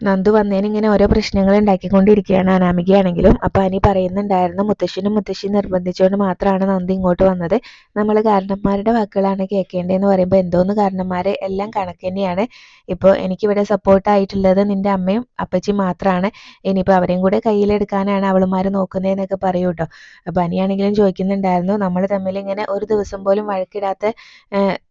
നന്ദു വന്നേന് ഇങ്ങനെ ഓരോ പ്രശ്നങ്ങൾ ഉണ്ടാക്കിക്കൊണ്ടിരിക്കുകയാണ് അനാമികയാണെങ്കിലും. അപ്പോൾ അനി പറയുന്നുണ്ടായിരുന്നു മുത്തശ്ശനും മുത്തശ്ശി നിർബന്ധിച്ചുകൊണ്ട് മാത്രമാണ് നന്ദി ഇങ്ങോട്ട് വന്നത്. നമ്മൾ കാരണന്മാരുടെ വാക്കുകളാണ് കേൾക്കേണ്ടതെന്ന് പറയുമ്പോൾ എന്തോന്ന് കാരണന്മാരെ? എല്ലാം കണക്ക് തന്നെയാണ്. ഇപ്പോൾ എനിക്കിവിടെ സപ്പോർട്ടായിട്ടുള്ളത് നിന്റെ അമ്മയും അപ്പച്ചി മാത്രമാണ് ഇനിയിപ്പോൾ അവരെയും കൂടെ കയ്യിലെടുക്കാനാണ് അവളുമാർ നോക്കുന്നതെന്നൊക്കെ പറയൂ കേട്ടോ അപ്പോൾ അനിയാണെങ്കിലും ചോദിക്കുന്നുണ്ടായിരുന്നു നമ്മൾ തമ്മിൽ ഇങ്ങനെ ഒരു ദിവസം പോലും വഴക്കിടാത്ത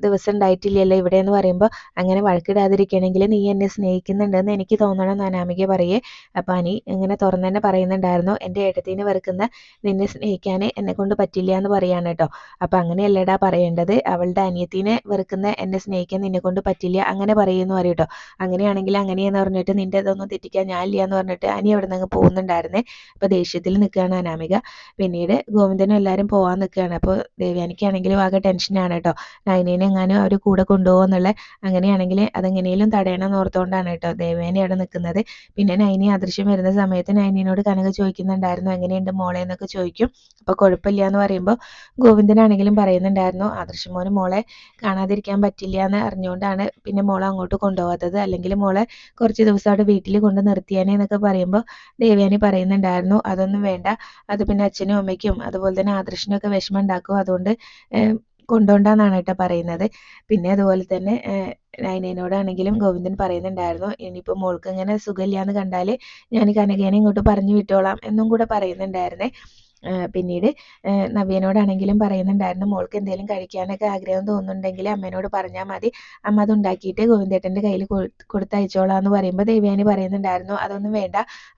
ദിവസം ഉണ്ടായിട്ടില്ലല്ലോ ഇവിടെ എന്ന് പറയുമ്പോൾ അങ്ങനെ വഴക്കിടാതിരിക്കണമെങ്കിൽ നീ എന്നെ സ്നേഹിക്കുന്നുണ്ടെന്ന് എനിക്ക് തോന്നണം എന്ന് അനാമിക പറയെ. അപ്പം അനി ഇങ്ങനെ തുറന്ന് തന്നെ പറയുന്നുണ്ടായിരുന്നു എന്റെ ഏട്ടത്തിനെ വെറുക്കുന്ന നിന്നെ സ്നേഹിക്കാൻ എന്നെ കൊണ്ട് പറ്റില്ല എന്ന് പറയാണ് കേട്ടോ. അപ്പം അങ്ങനെയല്ലടാ പറയേണ്ടത്. അവളുടെ അനിയത്തിനെ വെറുക്കുന്ന എന്നെ സ്നേഹിക്കാൻ നിന്നെ കൊണ്ട് പറ്റില്ല അങ്ങനെ പറയുമെന്ന് പറയും കേട്ടോ. അങ്ങനെയാണെങ്കിൽ അങ്ങനെയെന്ന് പറഞ്ഞിട്ട് നിന്റെ ഇതൊന്നും തെറ്റിക്കാൻ ഇല്ല എന്ന് പറഞ്ഞിട്ട് അനി അവിടെ നിന്ന് പോകുന്നുണ്ടായിരുന്നേ. അപ്പം ദേഷ്യത്തിൽ നിൽക്കുകയാണ് അനാമിക. പിന്നീട് ഗോവിന്ദനും എല്ലാവരും പോകാൻ നിൽക്കുകയാണ്. അപ്പോൾ ദേവ്യാനിക്കാണെങ്കിലും ആകെ ടെൻഷനാണ് കേട്ടോ. നൈനേനെ എങ്ങാനും അവർ കൂടെ കൊണ്ടുപോകുന്നുള്ള അങ്ങനെയാണെങ്കിൽ അതെങ്ങനെയും തടയണം എന്ന് ഓർത്തുകൊണ്ടാണ് കേട്ടോ. ദേവേനെ അവിടെ നിൽക്കുന്നത്. പിന്നെ നൈനി അദൃശ്യം വരുന്ന സമയത്ത് നൈനിനോട് കനക ചോദിക്കുന്നുണ്ടായിരുന്നു എങ്ങനെയുണ്ട് മോളെ? എന്നൊക്കെ ചോദിക്കും. അപ്പോൾ കുഴപ്പമില്ല എന്ന് പറയുമ്പോൾ ഗോവിന്ദനാണെങ്കിലും പറയുന്നുണ്ടായിരുന്നു അദൃശ്യം മോന് മോളെ കാണാതിരിക്കാൻ പറ്റില്ല എന്ന് അറിഞ്ഞുകൊണ്ടാണ് പിന്നെ മോളെ അങ്ങോട്ട് കൊണ്ടുപോകാത്തത്. അല്ലെങ്കിൽ മോളെ കുറച്ച് ദിവസം അവിടെ വീട്ടിൽ കൊണ്ട് നിർത്തിയാനേ എന്നൊക്കെ പറയുമ്പോൾ ദേവ്യാനി പറയുന്നുണ്ടായിരുന്നു അതൊന്നും വേണ്ട. അത് പിന്നെ അച്ഛനും അമ്മയ്ക്കും അതുപോലെ തന്നെ ആദർശിനൊക്കെ വിഷമം ഉണ്ടാക്കും. അതുകൊണ്ട് ഏഹ് കൊണ്ടുപോണ്ടെന്നാണ് കേട്ടോ പറയുന്നത്. പിന്നെ അതുപോലെ തന്നെ നൈനേനോടാണെങ്കിലും ഗോവിന്ദൻ പറയുന്നുണ്ടായിരുന്നു ഇനിയിപ്പോൾ മോൾക്ക് ഇങ്ങനെ സുഖമില്ലാന്ന് കണ്ടാൽ ഞാൻ കനകേനെ ഇങ്ങോട്ട് പറഞ്ഞു വിട്ടോളാം എന്നും കൂടെ പറയുന്നുണ്ടായിരുന്നേ. പിന്നീട് നവ്യനോടാണെങ്കിലും പറയുന്നുണ്ടായിരുന്നു മോൾക്ക് എന്തെങ്കിലും കഴിക്കാനൊക്കെ ആഗ്രഹം തോന്നുന്നുണ്ടെങ്കിൽ അമ്മേനോട് പറഞ്ഞാൽ മതി. അമ്മ അത് ഉണ്ടാക്കിയിട്ട് ഗോവിന്ദേട്ടന്റെ കയ്യിൽ കൊടുത്തയച്ചോളാം എന്ന് പറയുമ്പോൾ ദേവയാനി പറയുന്നുണ്ടായിരുന്നു അതൊന്നും വേണ്ട.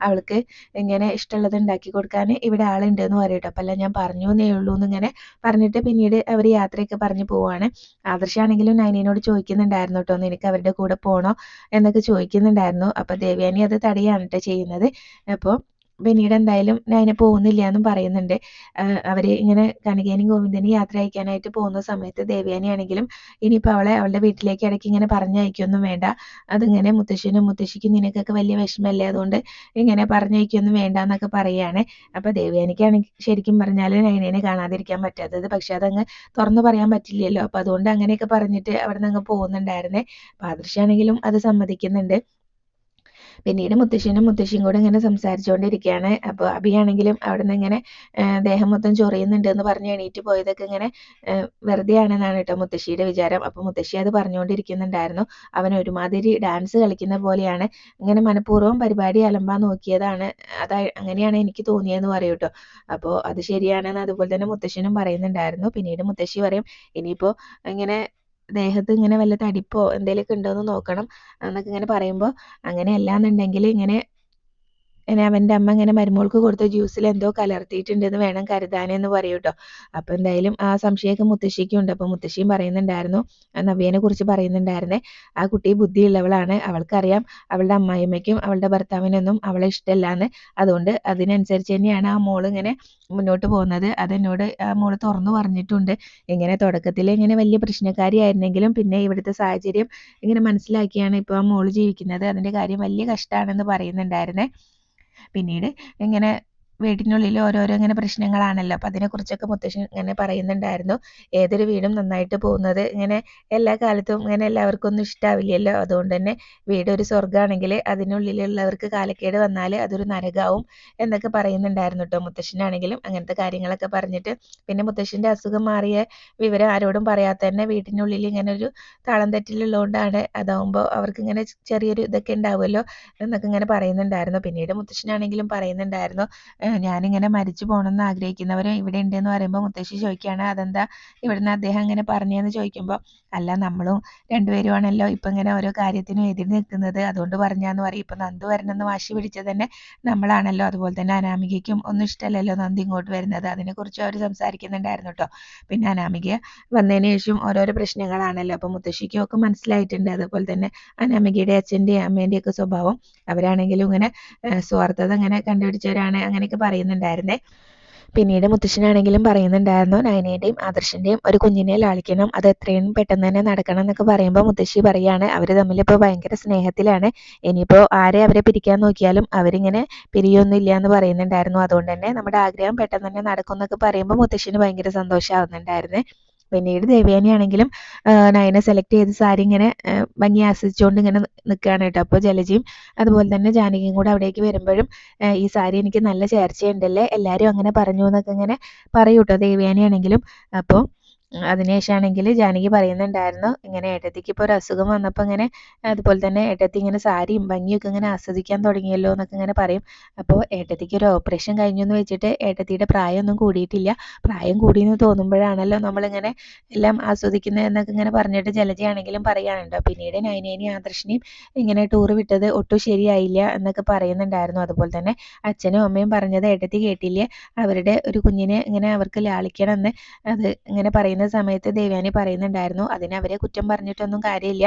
അവൾക്ക് ഇങ്ങനെ ഇഷ്ടമുള്ളത് ഉണ്ടാക്കി കൊടുക്കാൻ ഇവിടെ ആളുണ്ട് എന്ന് പറയട്ടോ. അപ്പം അല്ല ഞാൻ പറഞ്ഞു എന്നേ ഉള്ളൂ എന്നിങ്ങനെ പറഞ്ഞിട്ട് പിന്നീട് അവർ യാത്രയൊക്കെ പറഞ്ഞു പോവാണ്. ആദർശാണെങ്കിലും നൈനീനോട് ചോദിക്കുന്നുണ്ടായിരുന്നു കേട്ടോ നിനക്ക് അവരുടെ കൂടെ പോകണോ എന്നൊക്കെ ചോദിക്കുന്നുണ്ടായിരുന്നു. അപ്പോൾ ദേവയാനി അത് തടയാണ് കേട്ടോ ചെയ്യുന്നത്. അപ്പോൾ പിന്നീട് എന്തായാലും നൈന പോകുന്നില്ല എന്നും പറയുന്നുണ്ട് അവർ ഇങ്ങനെ കനകേനും ഗോവിന്ദനും യാത്ര അയക്കാനായിട്ട് പോകുന്ന സമയത്ത് ദേവയാനി ആണെങ്കിലും ഇനിയിപ്പോൾ അവളെ അവളുടെ വീട്ടിലേക്ക് ഇടയ്ക്ക് ഇങ്ങനെ പറഞ്ഞയക്കൊന്നും വേണ്ട. അതിങ്ങനെ മുത്തശ്ശനും മുത്തശ്ശിക്കും നിനക്കൊക്കെ വലിയ വിഷമമല്ലേ അതുകൊണ്ട് ഇങ്ങനെ പറഞ്ഞയക്കൊന്നും വേണ്ട എന്നൊക്കെ പറയുകയാണ് അപ്പോൾ ദേവയാനിക്കാണെങ്കിൽ ശരിക്കും പറഞ്ഞാൽ നയനേനെ കാണാതിരിക്കാൻ പറ്റാത്തത്. പക്ഷെ അതങ്ങ് തുറന്നു പറയാൻ പറ്റില്ലല്ലോ. അപ്പോൾ അതുകൊണ്ട് അങ്ങനെയൊക്കെ പറഞ്ഞിട്ട് അവിടെ നിന്ന് അങ്ങ് പോകുന്നുണ്ടായിരുന്നേ അപ്പോൾ ആദർശാണെങ്കിലും അത് സമ്മതിക്കുന്നുണ്ട്. പിന്നീട് മുത്തശ്ശനും മുത്തശ്ശിയും കൂടെ ഇങ്ങനെ സംസാരിച്ചുകൊണ്ടിരിക്കുകയാണ് അപ്പോൾ അഭിയാണെങ്കിലും അവിടെ നിന്ന് ഇങ്ങനെ ദേഹം മൊത്തം ചൊറിയുന്നുണ്ട് എന്ന് പറഞ്ഞ് എണീറ്റ് പോയതൊക്കെ ഇങ്ങനെ വെറുതെ ആണെന്നാണ് കേട്ടോ മുത്തശ്ശിയുടെ വിചാരം. അപ്പോൾ മുത്തശ്ശി അത് പറഞ്ഞുകൊണ്ടിരിക്കുന്നുണ്ടായിരുന്നു അവൻ ഒരുമാതിരി ഡാൻസ് കളിക്കുന്ന പോലെയാണ്. ഇങ്ങനെ മനഃപൂർവം പരിപാടി അലമ്പാൻ നോക്കിയതാണ്. അതാ അങ്ങനെയാണ് എനിക്ക് തോന്നിയതെന്ന് പറയും കേട്ടോ. അപ്പോൾ അത് ശരിയാണെന്ന് അതുപോലെ തന്നെ മുത്തശ്ശനും പറയുന്നുണ്ടായിരുന്നു. പിന്നീട് മുത്തശ്ശി പറയും ഇനിയിപ്പോൾ ഇങ്ങനെ ദേഹത്ത് ഇങ്ങനെ വല്ല തടിപ്പോ എന്തെങ്കിലുമൊക്കെ ഉണ്ടോയെന്ന് നോക്കണം എന്നൊക്കെ ഇങ്ങനെ പറയുമ്പോൾ അങ്ങനെ എന്നുണ്ടെങ്കിൽ ഇങ്ങനെ ഇങ്ങനെ അവന്റെ അമ്മ ഇങ്ങനെ മരുമോൾക്ക് കൊടുത്ത ജ്യൂസിൽ എന്തോ കലർത്തിയിട്ടുണ്ടെന്ന് വേണം കരുതാനെന്ന് പറയും കേട്ടോ അപ്പോൾ എന്തായാലും ആ സംശയമൊക്കെ മുത്തശ്ശിക്കും ഉണ്ട്. അപ്പോൾ മുത്തശ്ശിയും പറയുന്നുണ്ടായിരുന്നു നവ്യനെ കുറിച്ച് പറയുന്നുണ്ടായിരുന്നേ. ആ കുട്ടി ബുദ്ധിയുള്ളവളാണ്. അവൾക്കറിയാം അവളുടെ അമ്മായിമ്മയ്ക്കും അവളുടെ ഭർത്താവിനൊന്നും അവളെ ഇഷ്ടമല്ലാന്ന് അതുകൊണ്ട് അതിനനുസരിച്ച് തന്നെയാണ് ആ മോൾ ഇങ്ങനെ മുന്നോട്ട് പോകുന്നത്. അതെന്നോട് ആ മോൾ തുറന്നു പറഞ്ഞിട്ടുണ്ട്. ഇങ്ങനെ തുടക്കത്തിൽ ഇങ്ങനെ വലിയ പ്രശ്നക്കാരിയായിരുന്നെങ്കിലും പിന്നെ ഇവിടുത്തെ സാഹചര്യം ഇങ്ങനെ മനസ്സിലാക്കിയാണ് ഇപ്പോൾ ആ മോൾ ജീവിക്കുന്നത്. അതിന്റെ കാര്യം വലിയ കഷ്ടമാണെന്ന് പറയുന്നുണ്ടായിരുന്നേ. പിന്നീട് ഇങ്ങനെ വീട്ടിനുള്ളിൽ ഓരോരോ ഇങ്ങനെ പ്രശ്നങ്ങളാണല്ലോ. അപ്പം അതിനെക്കുറിച്ചൊക്കെ മുത്തശ്ശൻ ഇങ്ങനെ പറയുന്നുണ്ടായിരുന്നു. ഏതൊരു വീടും നന്നായിട്ട് പോകുന്നത് ഇങ്ങനെ എല്ലാ കാലത്തും ഇങ്ങനെ എല്ലാവർക്കും ഒന്നും ഇഷ്ടാവില്ലല്ലോ. അതുകൊണ്ട് തന്നെ വീട് ഒരു സ്വർഗമാണെങ്കിൽ അതിനുള്ളിലുള്ളവർക്ക് കാലക്കേട് വന്നാൽ അതൊരു നരകാവും എന്നൊക്കെ പറയുന്നുണ്ടായിരുന്നു കേട്ടോ മുത്തശ്ശനാണെങ്കിലും അങ്ങനത്തെ കാര്യങ്ങളൊക്കെ പറഞ്ഞിട്ട്. പിന്നെ മുത്തശ്ശന്റെ അസുഖം മാറിയ വിവരം ആരോടും പറയാത്ത തന്നെ വീട്ടിനുള്ളിൽ ഇങ്ങനെ ഒരു താളം തെറ്റിലുള്ളതുകൊണ്ടാണ് അതാവുമ്പോൾ അവർക്ക് ഇങ്ങനെ ചെറിയൊരു ഇതൊക്കെ ഉണ്ടാവുമല്ലോ എന്നൊക്കെ ഇങ്ങനെ പറയുന്നുണ്ടായിരുന്നു. പിന്നീട് മുത്തശ്ശനാണെങ്കിലും പറയുന്നുണ്ടായിരുന്നു. "ഏഹ് ഞാനിങ്ങനെ മരിച്ചു പോകണമെന്ന് ആഗ്രഹിക്കുന്നവരും ഇവിടെ ഉണ്ടെന്ന് പറയുമ്പോൾ മുത്തശ്ശി ചോദിക്കുകയാണ് അതെന്താ ഇവിടുന്ന് അദ്ദേഹം ഇങ്ങനെ പറഞ്ഞതെന്ന് ചോദിക്കുമ്പോൾ അല്ല നമ്മളും രണ്ടുപേരുമാണല്ലോ ഇപ്പം ഇങ്ങനെ ഓരോ കാര്യത്തിനും എതിര് നിൽക്കുന്നത്. അതുകൊണ്ട് പറഞ്ഞാന്ന് പറയും. ഇപ്പം നന്ദു വരണമെന്ന് വാശി പിടിച്ചത് തന്നെ നമ്മളാണല്ലോ. അതുപോലെ തന്നെ അനാമികയ്ക്കും ഒന്നും ഇഷ്ടമല്ലല്ലോ നന്ദി ഇങ്ങോട്ട് വരുന്നത്. അതിനെക്കുറിച്ച് അവർ സംസാരിക്കുന്നുണ്ടായിരുന്നു കേട്ടോ പിന്നെ അനാമിക വന്നതിന് ശേഷം ഓരോരോ പ്രശ്നങ്ങളാണല്ലോ. അപ്പം മുത്തശ്ശിക്കും ഒക്കെ മനസ്സിലായിട്ടുണ്ട്. അതുപോലെ തന്നെ അനാമികയുടെ അച്ഛന്റെയും അമ്മേന്റെയൊക്കെ സ്വഭാവം. അവരാണെങ്കിലും ഇങ്ങനെ സ്വാർത്ഥത ഇങ്ങനെ കണ്ടുപിടിച്ചവരാണ്. അങ്ങനെയൊക്കെ പറയുന്നുണ്ടായിരുന്നേ. പിന്നീട് മുത്തശ്ശനാണെങ്കിലും പറയുന്നുണ്ടായിരുന്നു നയനയുടെയും ആദർശിന്റെയും ഒരു കുഞ്ഞിനെ ലാളിക്കണം അത് എത്രയും പെട്ടെന്ന് തന്നെ നടക്കണം എന്നൊക്കെ പറയുമ്പോൾ മുത്തശ്ശി പറയാണ് അവർ തമ്മിൽ ഇപ്പോൾ ഭയങ്കര സ്നേഹത്തിലാണ്. ഇനിയിപ്പോൾ ആരെ അവരെ പിരിക്കാൻ നോക്കിയാലും അവരിങ്ങനെ പിരിയൊന്നുമില്ല എന്ന് പറയുന്നുണ്ടായിരുന്നു. അതുകൊണ്ട് തന്നെ നമ്മുടെ ആഗ്രഹം പെട്ടെന്ന് തന്നെ നടക്കും എന്നൊക്കെ പറയുമ്പോൾ മുത്തശ്ശിന് ഭയങ്കര സന്തോഷമാവുന്നുണ്ടായിരുന്നേ പിന്നീട് ദേവയാനിയാണെങ്കിലും നയന സെലക്ട് ചെയ്ത് സാരി ഇങ്ങനെ ഭംഗി ആസ്വദിച്ചുകൊണ്ട് ഇങ്ങനെ നിൽക്കുകയാണ് കേട്ടോ. അപ്പോൾ ജലജയും അതുപോലെ തന്നെ ജാനകിയും കൂടെ അവിടേക്ക് വരുമ്പോഴും ഈ സാരി എനിക്ക് നല്ല ചേർച്ചയുണ്ടല്ലേ? എല്ലാവരും അങ്ങനെ പറഞ്ഞു എന്നൊക്കെ ഇങ്ങനെ പറയൂ കേട്ടോ ദേവയാനിയാണെങ്കിലും. അപ്പോൾ അതിനുശേഷമാണെങ്കിൽ ജാനകി പറയുന്നുണ്ടായിരുന്നു ഇങ്ങനെ ഏട്ടത്തിക്ക് ഇപ്പോൾ ഒരു അസുഖം വന്നപ്പോൾ ഇങ്ങനെ അതുപോലെ തന്നെ ഏട്ടത്തി ഇങ്ങനെ സാരിയും ഭംഗിയൊക്കെ ഇങ്ങനെ ആസ്വദിക്കാൻ തുടങ്ങിയല്ലോ എന്നൊക്കെ ഇങ്ങനെ പറയും. അപ്പോൾ ഏട്ടത്തിക്ക് ഒരു ഓപ്പറേഷൻ കഴിഞ്ഞു എന്ന് വെച്ചിട്ട് ഏട്ടത്തിയുടെ പ്രായമൊന്നും കൂടിയിട്ടില്ല. പ്രായം കൂടിയെന്ന് തോന്നുമ്പോഴാണല്ലോ നമ്മളിങ്ങനെ എല്ലാം ആസ്വദിക്കുന്നത് എന്നൊക്കെ ഇങ്ങനെ പറഞ്ഞിട്ട് ജലജയാണെങ്കിലും പറയാനുണ്ടോ പിന്നീട് നൈനേനെയും ആദർശിനെയും ഇങ്ങനെ ടൂർ വിട്ടത് ഒട്ടും ശരിയായില്ല എന്നൊക്കെ പറയുന്നുണ്ടായിരുന്നു. അതുപോലെ തന്നെ അച്ഛനും അമ്മയും പറഞ്ഞത് ഏട്ടത്തി കേട്ടില്ലേ? അവരുടെ ഒരു കുഞ്ഞിനെ ഇങ്ങനെ അവർക്ക് ലാളിക്കണം എന്ന് അത് ഇങ്ങനെ പറയുന്ന സമയത്ത് ദേവയാനി പറയുന്നുണ്ടായിരുന്നു. അതിന് അവരെ കുറ്റം പറഞ്ഞിട്ടൊന്നും കാര്യമില്ല.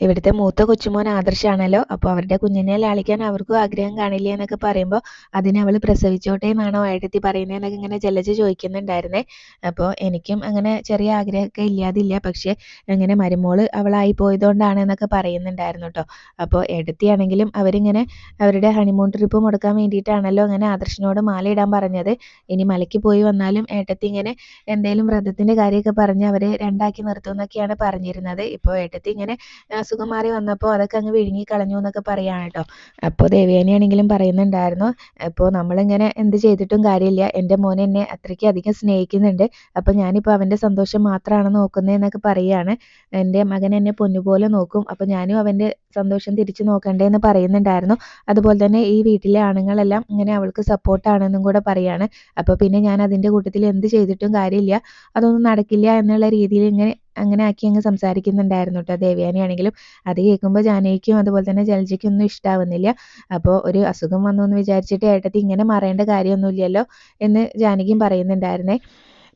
ഇവിടുത്തെ മൂത്ത കൊച്ചുമോൻ ആദർശാണല്ലോ. അപ്പോൾ അവരുടെ കുഞ്ഞിനെ ലാളിക്കാൻ അവർക്കും ആഗ്രഹം കാണില്ല എന്നൊക്കെ പറയുമ്പോൾ അതിന് അവൾ പ്രസവിച്ചോട്ടെ എന്നാണോ ഏട്ടത്തി പറയുന്നത് എന്നൊക്കെ ഇങ്ങനെ ജലജ് ചോദിക്കുന്നുണ്ടായിരുന്നേ. അപ്പോൾ എനിക്കും അങ്ങനെ ചെറിയ ആഗ്രഹമൊക്കെ ഇല്ലാതില്ല. പക്ഷേ അങ്ങനെ മരുമോൾ അവളായി പോയതുകൊണ്ടാണ് എന്നൊക്കെ പറയുന്നുണ്ടായിരുന്നു കേട്ടോ. അപ്പോൾ ഏട്ടത്തിയാണെങ്കിലും അവരിങ്ങനെ അവരുടെ ഹണിമൂൺ ട്രിപ്പ് മുടക്കാൻ വേണ്ടിയിട്ടാണല്ലോ അങ്ങനെ ആദർശിനോട് മാല ഇടാൻ പറഞ്ഞത്. ഇനി മലയ്ക്ക് പോയി വന്നാലും ഏട്ടത്തി ഇങ്ങനെ എന്തേലും വ്രതത്തിന്റെ കാര്യമൊക്കെ പറഞ്ഞ് അവരെ രണ്ടാക്കി നിർത്തും എന്നൊക്കെയാണ് പറഞ്ഞിരുന്നത്. ഇപ്പോൾ ഏട്ടത്തി ഇങ്ങനെ അസുഖം മാറി വന്നപ്പോൾ അതൊക്കെ അങ്ങ് വിഴുങ്ങി കളഞ്ഞു എന്നൊക്കെ പറയാണ് കേട്ടോ. അപ്പോൾ ദേവയാനിയാണെങ്കിലും പറയുന്നുണ്ടായിരുന്നു ഇപ്പോൾ നമ്മളിങ്ങനെ എന്ത് ചെയ്തിട്ടും കാര്യമില്ല. എന്റെ മോൻ എന്നെ അത്രയ്ക്ക് അധികം സ്നേഹിക്കുന്നുണ്ട്. അപ്പോൾ ഞാനിപ്പോൾ അവന്റെ സന്തോഷം മാത്രമാണ് നോക്കുന്നത് എന്നൊക്കെ പറയുകയാണ് എന്റെ മകൻ എന്നെ പൊന്നുപോലെ നോക്കും. അപ്പോൾ ഞാനും അവന്റെ സന്തോഷം തിരിച്ചു നോക്കണ്ടേ എന്ന് പറയുന്നുണ്ടായിരുന്നു. അതുപോലെ തന്നെ ഈ വീട്ടിലെ ആണുങ്ങളെല്ലാം ഇങ്ങനെ അവൾക്ക് സപ്പോർട്ടാണെന്നും കൂടെ പറയാണ്. അപ്പോൾ പിന്നെ ഞാൻ അതിന്റെ കൂട്ടത്തിൽ എന്ത് ചെയ്തിട്ടും കാര്യമില്ല. അതൊന്നും നടക്കില്ല എന്നുള്ള രീതിയിൽ ഇങ്ങനെ അങ്ങനെ ആക്കി അങ്ങ് സംസാരിക്കുന്നുണ്ടായിരുന്നു കേട്ടോ. ദേവയാനിയാണെങ്കിലും അത് കേൾക്കുമ്പോൾ ജാനകിക്കും അതുപോലെ തന്നെ ജലജയ്ക്കും ഒന്നും ഇഷ്ടാവുന്നില്ല. അപ്പോൾ ഒരു അസുഖം വന്നു എന്ന് വിചാരിച്ചിട്ട് ഏട്ടത്തി ഇങ്ങനെ മാറേണ്ട കാര്യമൊന്നുമില്ലല്ലോ എന്ന് ജാനകിയും പറയുന്നുണ്ടായിരുന്നേ.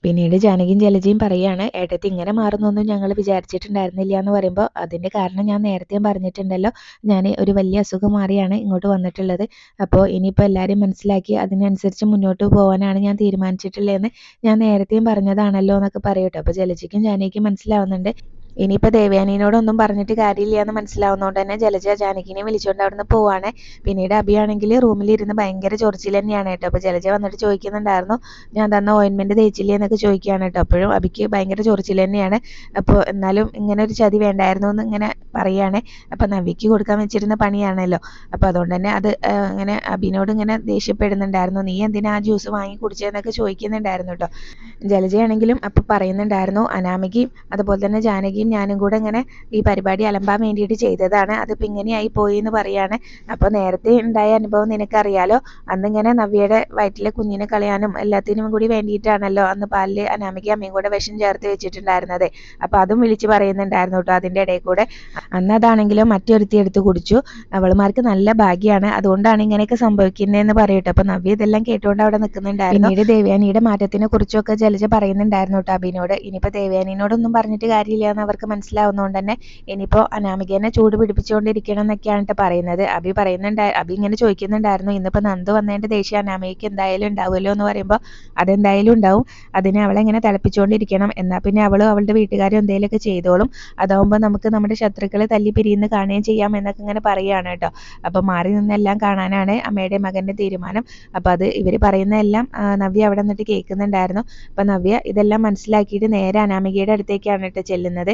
പിന്നീട് ജാനകിയും ജലജയും പറയാണ് ഏട്ടത്തി ഇങ്ങനെ മാറുന്നൊന്നും ഞങ്ങൾ വിചാരിച്ചിട്ടുണ്ടായിരുന്നില്ല എന്ന് പറയുമ്പോൾ അതിന്റെ കാരണം ഞാൻ നേരത്തെയും പറഞ്ഞിട്ടുണ്ടല്ലോ. ഞാൻ ഒരു വലിയ അസുഖം മാറിയാണ് ഇങ്ങോട്ട് വന്നിട്ടുള്ളത്. അപ്പോൾ ഇനിയിപ്പോൾ എല്ലാവരും മനസ്സിലാക്കി അതിനനുസരിച്ച് മുന്നോട്ട് പോകാനാണ് ഞാൻ തീരുമാനിച്ചിട്ടുള്ളതെന്ന് ഞാൻ നേരത്തെയും പറഞ്ഞതാണല്ലോ എന്നൊക്കെ പറയട്ടോ. അപ്പോൾ ജലജയ്ക്കും ജാനകിക്കും മനസ്സിലാവുന്നുണ്ട്. ഇനിയിപ്പോൾ ദേവയാനിയോടൊന്നും പറഞ്ഞിട്ട് കാര്യമില്ല എന്ന് മനസ്സിലാവുന്നതുകൊണ്ട് തന്നെ ജലജ ജാനകിനെ വിളിച്ചുകൊണ്ട് അവിടുന്ന് പോവാണ്. പിന്നീട് അഭിയാണെങ്കിൽ റൂമിലിരുന്ന് ഭയങ്കര ചൊറിച്ചിൽ തന്നെയാണ് കേട്ടോ. അപ്പോൾ ജലജ വന്നിട്ട് ചോദിക്കുന്നുണ്ടായിരുന്നു ഞാൻ തന്ന ഓയിൻമെന്റ് തേച്ചില്ലേ? എന്നൊക്കെ ചോദിക്കുകയാണ് കേട്ടോ. അപ്പോഴും അഭിക്ക് ഭയങ്കര ചൊറിച്ചിൽ തന്നെയാണ്. അപ്പോൾ എന്നാലും ഇങ്ങനെ ഒരു ചതി വേണ്ടായിരുന്നു എന്ന് ഇങ്ങനെ പറയുകയാണ് അപ്പോൾ നവിക്ക് കൊടുക്കാൻ വെച്ചിരുന്ന പണിയാണല്ലോ. അപ്പോൾ അതുകൊണ്ട് തന്നെ അത് ഇങ്ങനെ അഭിനോട് ഇങ്ങനെ ദേഷ്യപ്പെടുന്നുണ്ടായിരുന്നു. നീ എന്തിനാ ആ ജ്യൂസ് വാങ്ങി കുടിച്ചതെന്നൊക്കെ ചോദിക്കുന്നുണ്ടായിരുന്നു കേട്ടോ. ജലജയാണെങ്കിലും അപ്പോൾ പറയുന്നുണ്ടായിരുന്നു അനാമികയും അതുപോലെ തന്നെ ജാനകിയും ഞാനും കൂടെ ഇങ്ങനെ ഈ പരിപാടി അലമ്പാൻ വേണ്ടിയിട്ട് ചെയ്തതാണ്. അതിപ്പോൾ ഇങ്ങനെയായി പോയി എന്ന് പറയാണ്. അപ്പോൾ നേരത്തെ ഉണ്ടായ അനുഭവം നിനക്കറിയാലോ? അന്നിങ്ങനെ നവ്യയുടെ വയറ്റിലെ കുഞ്ഞിനെ കളയാനും എല്ലാത്തിനും കൂടി വേണ്ടിയിട്ടാണല്ലോ അന്ന് പാലിൽ അനാമിക അമ്മയും കൂടെ വിഷം ചേർത്ത് വെച്ചിട്ടുണ്ടായിരുന്നത്. അപ്പോൾ അതും വിളിച്ച് പറയുന്നുണ്ടായിരുന്നു കേട്ടോ അതിന്റെ ഇടയിൽ കൂടെ. അന്ന് അതാണെങ്കിലും മറ്റൊരുത്തി എടുത്ത് കുടിച്ചു. അവളുമാർക്ക് നല്ല ഭാഗ്യമാണ് അതുകൊണ്ടാണ് ഇങ്ങനെയൊക്കെ സംഭവിക്കുന്നതെന്ന് പറയട്ടെ. അപ്പോൾ നവ്യ ഇതെല്ലാം കേട്ടുകൊണ്ട് അവിടെ നിൽക്കുന്നുണ്ടായിരുന്നു പിന്നീട് ദേവയാനിയുടെ മാറ്റത്തിനെ കുറിച്ചൊക്കെ ജലജ പറയുന്നുണ്ടായിരുന്നു കേട്ടോ അബിനോട്. ഇനിയിപ്പോൾ ദേവയാനിനോടൊന്നും പറഞ്ഞിട്ട് കാര്യമില്ല എന്ന് അവർക്ക് മനസ്സിലാവുന്നതുകൊണ്ട് തന്നെ ഇനിയിപ്പോൾ അനാമികേനെ ചൂട് പിടിപ്പിച്ചുകൊണ്ടിരിക്കണം എന്നൊക്കെയാണ് കേട്ടോ പറയുന്നത്. അഭി പറയുന്നുണ്ടായി അഭി ഇങ്ങനെ ചോദിക്കുന്നുണ്ടായിരുന്നു ഇന്നിപ്പോൾ നന്ദു വന്നതിന്റെ ദേഷ്യം അനാമികയ്ക്ക് എന്തായാലും ഉണ്ടാവുമല്ലോ? എന്ന് പറയുമ്പോൾ അതെന്തായാലും ഉണ്ടാവും. അതിനെ അവളെ ഇങ്ങനെ തിളപ്പിച്ചുകൊണ്ടിരിക്കണം എന്നാൽ പിന്നെ അവളും അവളുടെ വീട്ടുകാരും എന്തെങ്കിലുമൊക്കെ ചെയ്തോളും. അതാവുമ്പോൾ നമുക്ക് നമ്മുടെ ശത്രുക്കളെ തല്ലി പിരിയുന്ന കാണുകയും ചെയ്യാം എന്നൊക്കെ ഇങ്ങനെ പറയുകയാണ് കേട്ടോ അപ്പോൾ മാറി നിന്നെല്ലാം കാണാനാണ് അമ്മയുടെ മകന്റെ തീരുമാനം. അപ്പോൾ അത് ഇവർ പറയുന്നതെല്ലാം നവ്യ അവിടെ നിന്നിട്ട് കേൾക്കുന്നുണ്ടായിരുന്നു. അപ്പോൾ നവ്യ ഇതെല്ലാം മനസ്സിലാക്കിയിട്ട് നേരെ അനാമികയുടെ അടുത്തേക്കാണ് കേട്ടോ ചെല്ലുന്നത്.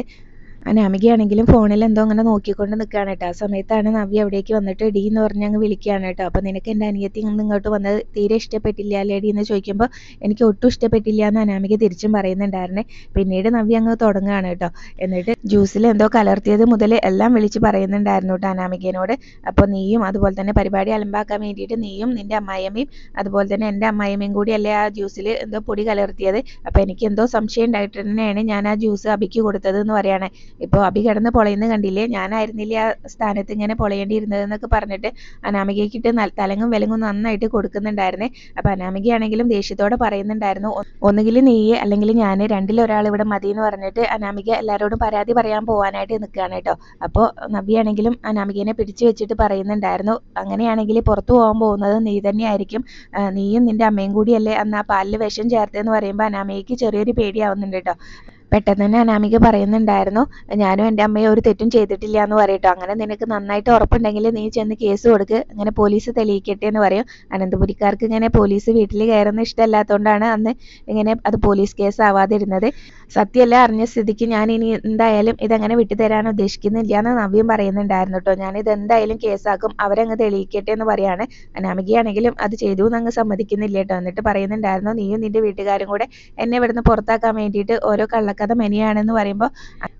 അനാമികയാണെങ്കിലും ഫോണിൽ എന്തോ അങ്ങനെ നോക്കിക്കൊണ്ട് നിൽക്കുകയാണ് കേട്ടോ. ആ സമയത്താണ് നവ്യ അവിടേക്ക് വന്നിട്ട് ഡി എന്ന് പറഞ്ഞ് അങ്ങ് വിളിക്കുകയാണ് കേട്ടോ. അപ്പോൾ നിനക്ക് എന്റെ അനിയത്തി ഇന്ന് ഇങ്ങോട്ട് വന്നത് തീരെ ഇഷ്ടപ്പെട്ടില്ല ലേഡി എന്ന് ചോദിക്കുമ്പോൾ എനിക്ക് ഒട്ടും ഇഷ്ടപ്പെട്ടില്ല എന്ന് അനാമിക തിരിച്ചും പറയുന്നുണ്ടായിരുന്നേ. പിന്നീട് നവ്യ അങ്ങ് തുടങ്ങുകയാണ് കേട്ടോ. എന്നിട്ട് ജ്യൂസിൽ എന്തോ കലർത്തിയത് മുതൽ എല്ലാം വിളിച്ച് പറയുന്നുണ്ടായിരുന്നു കേട്ടോ അനാമികേനോട്. അപ്പോൾ നീയും അതുപോലെ തന്നെ പരിപാടി അലമ്പാക്കാൻ വേണ്ടിയിട്ട് നീയും നിന്റെ അമ്മായിയമ്മയും അതുപോലെ തന്നെ എന്റെ അമ്മായിയമ്മയും കൂടി അല്ലേ ആ ജ്യൂസിൽ എന്തോ പൊടി കലർത്തിയത്? അപ്പോൾ എനിക്ക് എന്തോ സംശയം ഉണ്ടായിട്ട് തന്നെയാണ് ഞാൻ ആ ജ്യൂസ് അബിക്ക് കൊടുത്തത് എന്ന് പറയാണ്. ഇപ്പോൾ അഭി കിടന്ന് പൊളയുന്നത് കണ്ടില്ലേ? ഞാനായിരുന്നില്ലേ ആ സ്ഥാനത്ത് ഇങ്ങനെ പൊളയേണ്ടിയിരുന്നതെന്നൊക്കെ പറഞ്ഞിട്ട് അനാമികയ്ക്കിട്ട് തലങ്ങും വിലങ്ങും നന്നായിട്ട് കൊടുക്കുന്നുണ്ടായിരുന്നേ. അപ്പോൾ അനാമികയാണെങ്കിലും ദേഷ്യത്തോടെ പറയുന്നുണ്ടായിരുന്നു "ഒ- ഒന്നുകിൽ നീ അല്ലെങ്കിൽ ഞാൻ രണ്ടിലൊരാൾ ഇവിടെ മതി എന്ന് പറഞ്ഞിട്ട് അനാമിക എല്ലാവരോടും പരാതി പറയാൻ പോകാനായിട്ട് നിൽക്കുകയാണ് കേട്ടോ. അപ്പോൾ നബിയാണെങ്കിലും അനാമികനെ പിടിച്ചു വെച്ചിട്ട് പറയുന്നുണ്ടായിരുന്നു അങ്ങനെയാണെങ്കിൽ പുറത്തു പോകാൻ പോകുന്നത് നീ തന്നെയായിരിക്കും. നീയും നിന്റെ അമ്മയും കൂടിയല്ലേ അന്ന് ആ പാലിൽ വിഷം ചേർത്തതെന്ന് പറയുമ്പോൾ അനാമികയ്ക്ക് ചെറിയൊരു പേടിയാവുന്നുണ്ട് കേട്ടോ. പെട്ടെന്ന് തന്നെ അനാമിക പറയുന്നുണ്ടായിരുന്നു ഞാനും എന്റെ അമ്മയും ഒരു തെറ്റും ചെയ്തിട്ടില്ല എന്ന് പറയട്ടോ. അങ്ങനെ നിനക്ക് നന്നായിട്ട് ഉറപ്പുണ്ടെങ്കിൽ നീ ചെന്ന് കേസ് കൊടുക്ക്. അങ്ങനെ പോലീസ് തെളിയിക്കട്ടെ എന്ന് പറയും. അനന്തപുരിക്കാർക്ക് ഇങ്ങനെ പോലീസ് വീട്ടിൽ കയറുന്ന ഇഷ്ടമല്ലാത്തതുകൊണ്ടാണ് അന്ന് ഇങ്ങനെ അത് പോലീസ് കേസ് ആവാതിരുന്നത്. സത്യമല്ല അറിഞ്ഞ സ്ഥിതിക്ക് ഞാൻ ഇനി എന്തായാലും ഇതങ്ങനെ വിട്ടുതരാൻ ഉദ്ദേശിക്കുന്നില്ല എന്ന് നവ്യം പറയുന്നുണ്ടായിരുന്നു കേട്ടോ. ഞാനിത് എന്തായാലും കേസാക്കും അവരങ്ങ് തെളിയിക്കട്ടെ എന്ന് പറയാണ്. അനാമികയാണെങ്കിലും അത് ചെയ്തു എന്ന് അങ്ങ് സമ്മതിക്കുന്നില്ല കേട്ടോ. എന്നിട്ട് പറയുന്നുണ്ടായിരുന്നു നീയും നിന്റെ വീട്ടുകാരും കൂടെ എന്നെ ഇവിടുന്ന് പുറത്താക്കാൻ വേണ്ടിയിട്ട് ഓരോ കള്ളക്കഥ മെനിയാണെന്ന് പറയുമ്പോൾ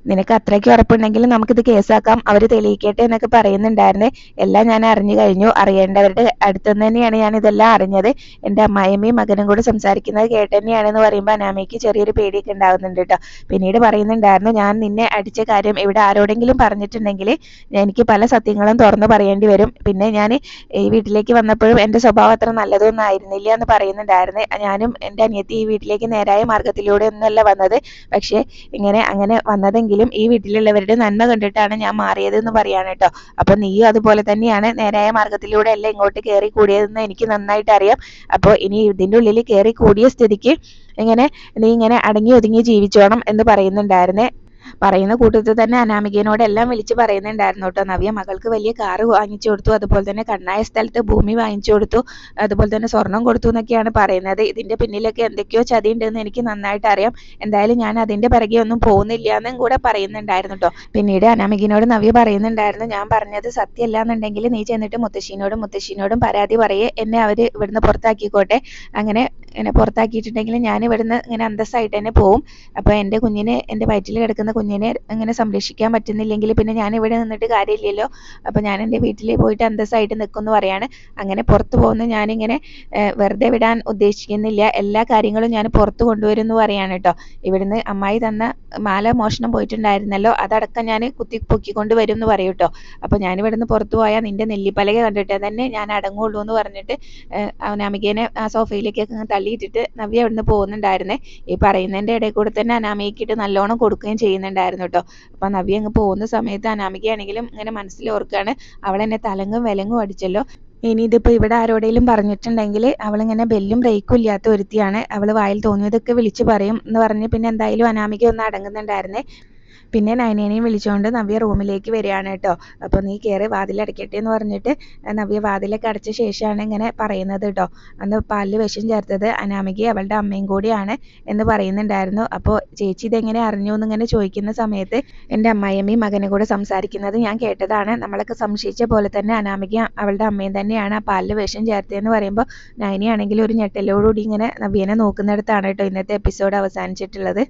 നിനക്ക് അത്രയ്ക്ക് ഉറപ്പുണ്ടെങ്കിൽ നമുക്കിത് കേസാക്കാം. അവർ തെളിയിക്കട്ടെ എന്നൊക്കെ പറയുന്നുണ്ടായിരുന്നേ. എല്ലാം ഞാൻ അറിഞ്ഞു കഴിഞ്ഞു. അറിയേണ്ടവരുടെ അടുത്ത് തന്നെയാണ് ഞാൻ ഇതെല്ലാം അറിഞ്ഞത്. എന്റെ അമ്മായിയമ്മയും മകനും കൂടെ സംസാരിക്കുന്നത് കേട്ട് തന്നെയാണെന്ന് പറയുമ്പോൾ അനാമയ്ക്ക് ചെറിയൊരു പേടിയൊക്കെ ഉണ്ടാവുന്നുണ്ട് കേട്ടോ. പിന്നീട് പറയുന്നുണ്ടായിരുന്നു ഞാൻ നിന്നെ അടിച്ച കാര്യം ഇവിടെ ആരോടെങ്കിലും പറഞ്ഞിട്ടുണ്ടെങ്കിൽ എനിക്ക് പല സത്യങ്ങളും തുറന്നു പറയേണ്ടി വരും. പിന്നെ ഞാൻ ഈ വീട്ടിലേക്ക് വന്നപ്പോഴും എന്റെ സ്വഭാവം അത്ര നല്ലതൊന്നും ആയിരുന്നില്ല എന്ന് പറയുന്നുണ്ടായിരുന്നു. ഞാനും എന്റെ അനിയത്തി ഈ വീട്ടിലേക്ക് നേരായ മാർഗത്തിലൂടെ ഒന്നല്ല വന്നത്. ഇങ്ങനെ അങ്ങനെ വന്നതെങ്കിലും ഈ വീട്ടിലുള്ളവരുടെ നന്മ കണ്ടിട്ടാണ് ഞാൻ മാറിയത് എന്ന് പറയാണ് കേട്ടോ. അപ്പോൾ നീയും അതുപോലെ തന്നെയാണ് നേരായ മാർഗത്തിലൂടെ അല്ല ഇങ്ങോട്ട് കയറി കൂടിയതെന്ന് എനിക്ക് നന്നായിട്ട് അറിയാം. അപ്പോൾ ഇനി ഇതിന്റെ ഉള്ളിൽ കയറി കൂടിയ സ്ഥിതിക്ക് ഇങ്ങനെ നീ ഇങ്ങനെ അടങ്ങി ഒതുങ്ങി ജീവിച്ചോണം എന്ന് പറയുന്നുണ്ടായിരുന്നേ. പറയുന്ന കൂട്ടത്തിൽ തന്നെ അനാമികനോട് എല്ലാം വിളിച്ച് പറയുന്നുണ്ടായിരുന്നു കേട്ടോ. നവ്യ മകൾക്ക് വലിയ കാറ് വാങ്ങിച്ചു കൊടുത്തു. അതുപോലെ തന്നെ കണ്ണായ സ്ഥലത്ത് ഭൂമി വാങ്ങിച്ചു കൊടുത്തു. അതുപോലെ തന്നെ സ്വർണം കൊടുത്തു എന്നൊക്കെയാണ് പറയുന്നത്. ഇതിന്റെ പിന്നിലൊക്കെ എന്തൊക്കെയോ ചതി ഉണ്ടെന്ന് എനിക്ക് നന്നായിട്ട് അറിയാം. എന്തായാലും ഞാൻ അതിന്റെ പിറകെ ഒന്നും പോകുന്നില്ല എന്നും കൂടെ പറയുന്നുണ്ടായിരുന്നു കേട്ടോ. പിന്നീട് അനാമികനോട് നവ്യ പറയുന്നുണ്ടായിരുന്നു ഞാൻ പറഞ്ഞത് സത്യമല്ല എന്നുണ്ടെങ്കിൽ നീ ചെന്നിട്ട് മുത്തശ്ശീനോടും മുത്തശ്ശീനോടും പരാതി പറയേ. എന്നെ അവർ ഇവിടുന്ന് പുറത്താക്കിക്കോട്ടെ. അങ്ങനെ എന്നെ പുറത്താക്കിയിട്ടുണ്ടെങ്കിൽ ഞാൻ ഇവിടുന്ന് ഇങ്ങനെ അന്തസ്സായിട്ട് തന്നെ പോവും. അപ്പോൾ എന്റെ കുഞ്ഞിനെ എന്റെ വയറ്റിൽ കിടക്കുന്ന കുഞ്ഞിനെ ഇങ്ങനെ സംരക്ഷിക്കാൻ പറ്റുന്നില്ലെങ്കിൽ പിന്നെ ഞാൻ ഇവിടെ നിന്നിട്ട് കാര്യമില്ലല്ലോ. അപ്പോൾ ഞാൻ എന്റെ വീട്ടിൽ പോയിട്ട് അന്തസ്സായിട്ട് നിൽക്കുമെന്ന് പറയാണ്. അങ്ങനെ പുറത്ത് പോകുന്ന. ഞാനിങ്ങനെ വെറുതെ വിടാൻ ഉദ്ദേശിക്കുന്നില്ല. എല്ലാ കാര്യങ്ങളും ഞാൻ പുറത്തു കൊണ്ടുവരും എന്ന് പറയാണ് കേട്ടോ. ഇവിടുന്ന് അമ്മായി തന്ന മാല മോഷണം പോയിട്ടുണ്ടായിരുന്നല്ലോ. അതടക്കം ഞാൻ കുത്തി പൊക്കിക്കൊണ്ട് വരും എന്ന് പറയും കേട്ടോ. അപ്പോൾ ഞാൻ ഇവിടുന്ന് പുറത്ത് പോയാൽ നിന്റെ നെല്ലിപ്പലക കണ്ടിട്ട് തന്നെ ഞാൻ അടങ്ങുള്ളൂ എന്ന് പറഞ്ഞിട്ട് അനാമികേനെ ആ സോഫയിലേക്കൊക്കെ അങ്ങ് തള്ളിയിട്ടിട്ട് നവ്യ അവിടുന്ന് പോകുന്നുണ്ടായിരുന്നേ. ഈ പറയുന്നതിന്റെ ഇടയിൽ കൂടെ തന്നെ അനാമികയ്ക്കിട്ട് നല്ലോണം കൊടുക്കുകയും ചെയ്യുന്നുണ്ടായിരുന്നു കേട്ടോ അപ്പോൾ നവ്യ അങ്ങ് പോകുന്ന സമയത്ത് അനാമികയാണെങ്കിലും ഇങ്ങനെ മനസ്സിൽ ഓർക്കുകയാണ് എന്നെ തലങ്ങും വിലങ്ങും അടിച്ചല്ലോ. ഇനി ഇതിപ്പോൾ ഇവിടെ ആരോടെങ്കിലും പറഞ്ഞിട്ടുണ്ടെങ്കിൽ അവളിങ്ങനെ ബെല്ലും ബ്രേക്കും ഇല്ലാത്ത ഒരുത്തിയാണ്. അവൾ വായിൽ തോന്നിയതൊക്കെ വിളിച്ചു പറയും എന്ന് പറഞ്ഞ് പിന്നെ എന്തായാലും അനാമിക ഒന്ന് അടങ്ങുന്നുണ്ടായിരുന്നേ. പിന്നെ നയനേനെയും വിളിച്ചുകൊണ്ട് നവ്യ റൂമിലേക്ക് വരികയാണ് കേട്ടോ. അപ്പോൾ നീ കയറി വാതിലടയ്ക്കട്ടെ എന്ന് പറഞ്ഞിട്ട് നവ്യ വാതിലൊക്കെ അടച്ച ശേഷമാണ് ഇങ്ങനെ പറയുന്നത് കേട്ടോ. അന്ന് പാലിൽ വിഷം ചേർത്തത് അനാമികയും അവളുടെ അമ്മയും കൂടിയാണ് എന്ന് പറയുന്നുണ്ടായിരുന്നു. അപ്പോൾ ചേച്ചി ഇതെങ്ങനെ അറിഞ്ഞു എന്നിങ്ങനെ ചോദിക്കുന്ന സമയത്ത് എന്റെ അമ്മായിയമ്മയും മകനെ കൂടെ സംസാരിക്കുന്നത് ഞാൻ കേട്ടതാണ്. നമ്മളൊക്കെ സംശയിച്ച പോലെ തന്നെ അനാമിക അവളുടെ അമ്മയും തന്നെയാണ് ആ പാലിൽ വിഷം ചേർത്തതെന്ന് പറയുമ്പോൾ നയനിയാണെങ്കിൽ ഒരു ഞെട്ടലോടുകൂടി ഇങ്ങനെ നവ്യനെ നോക്കുന്നിടത്താണ് കേട്ടോ ഇന്നത്തെ എപ്പിസോഡ് അവസാനിച്ചിട്ടുള്ളത്.